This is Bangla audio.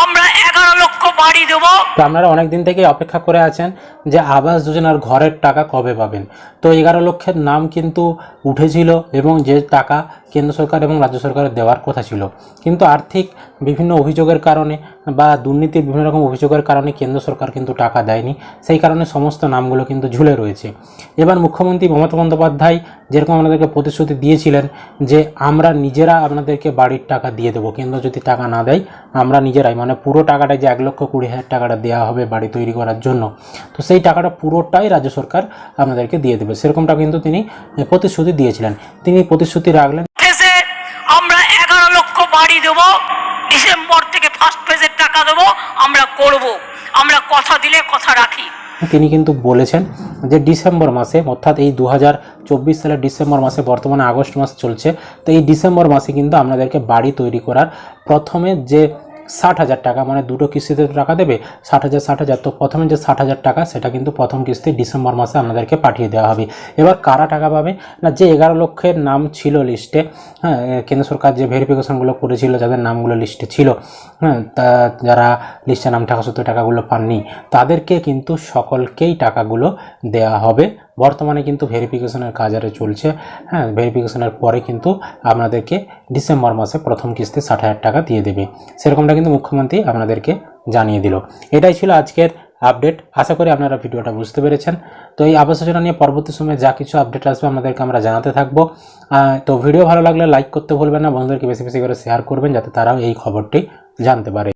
আমরা এগারো লক্ষ বাড়ি দেবো। তো আপনারা অনেক দিন থেকে অপেক্ষা করে আছেন যে আবাস যোজনার ঘরের টাকা কবে পাবেন। তো এগারো লক্ষের নাম কিন্তু উঠেছিল এবং যে টাকা কেন্দ্র সরকার এবং রাজ্য সরকারের দেওয়ার কথা ছিল। কিন্তু আর্থিক বিভিন্ন অভিযোগের কারণে বা দুর্নীতির বিভিন্ন রকম অভিযোগের কারণে কেন্দ্র সরকার কিন্তু টাকা দেয়নি। সেই কারণে সমস্ত নামগুলো কিন্তু ঝুলে রয়েছে। এবার মুখ্যমন্ত্রী মমতা বন্দ্যোপাধ্যায় যেরকম আপনাদেরকে প্রতিশ্রুতি দিয়েছিলেন যে আমরা নিজেরা আপনাদেরকে বাড়ির টাকা দিয়ে দেবো। কেন্দ্র যদি টাকা না দেয়, আমরা নিজেরাই। মানে পুরো টাকাটা যে এক লক্ষ কুড়ি হাজার টাকাটা দেওয়া হবে বাড়ি তৈরি করার জন্য। তো সেই টাকাটা পুরোটাই রাজ্য সরকার আপনাদেরকে দিয়ে দেবে। সেরকমটা কিন্তু তিনি প্রতিশ্রুতি দিয়েছিলেন। তিনি প্রতিশ্রুতি রাখলেন আমরা এগারো লক্ষ বাড়ি দেবো ডিসেম্বর থেকে ফার্স্ট ফেজের টাকা দেবো আমরা করব। আমরা কথা দিলে কথা রাখি। তিনি কিন্তু বলেছেন যে ডিসেম্বর মাসে অর্থাৎ এই দু চব্বিশ সালের ডিসেম্বর মাসে বর্তমানে আগস্ট মাস চলছে। তো এই ডিসেম্বর মাসে কিন্তু আপনাদেরকে বাড়ি তৈরি করার প্রথমে যে ষাট হাজার টাকা মানে দুটো কিস্তিতে টাকা দেবে, ষাট হাজার ষাট হাজার। তো প্রথমে যে ষাট হাজার টাকা, সেটা কিন্তু প্রথম কিস্তি ডিসেম্বর মাসে আপনাদেরকে পাঠিয়ে দেওয়া হবে। এবার কারা টাকা পাবে? না, যে এগারো লক্ষের নাম ছিল লিস্টে হ্যাঁ কেন্দ্র সরকার যে ভেরিফিকেশনগুলো করেছিল, যাদের নামগুলো লিস্টে ছিল হ্যাঁ তা যারা লিস্টে নাম থাকা সত্ত্বেও টাকাগুলো পাননি, তাদেরকে কিন্তু সকলকেই টাকাগুলো দেওয়া হবে। বর্তমানে কিন্তু ভেরিফিকেশনের কাজ আরে চলছে। হ্যাঁ ভেরিফিকেশনের পরে কিন্তু আপনাদেরকে ডিসেম্বর মাসে প্রথম কিস্তি ষাট হাজার টাকা দিয়ে দেবে। সেরকমটা কিন্তু মুখ্যমন্ত্রী আপনাদেরকে জানিয়ে দিল। এটাই ছিল আজকের আপডেট আশা করি আপনারা ভিডিওটা বুঝতে পেরেছেন। তো এই আবাস যোজনা নিয়ে পরবর্তী সময়ে যা কিছু আপডেট আসবে আমাদেরকে আমরা জানাতে থাকব। তো ভিডিও ভালো লাগলে লাইক করতে ভুলবেন না। বন্ধুদেরকে বেশি বেশি করে শেয়ার করবেন যাতে তারাও এই খবরটি জানতে পারে।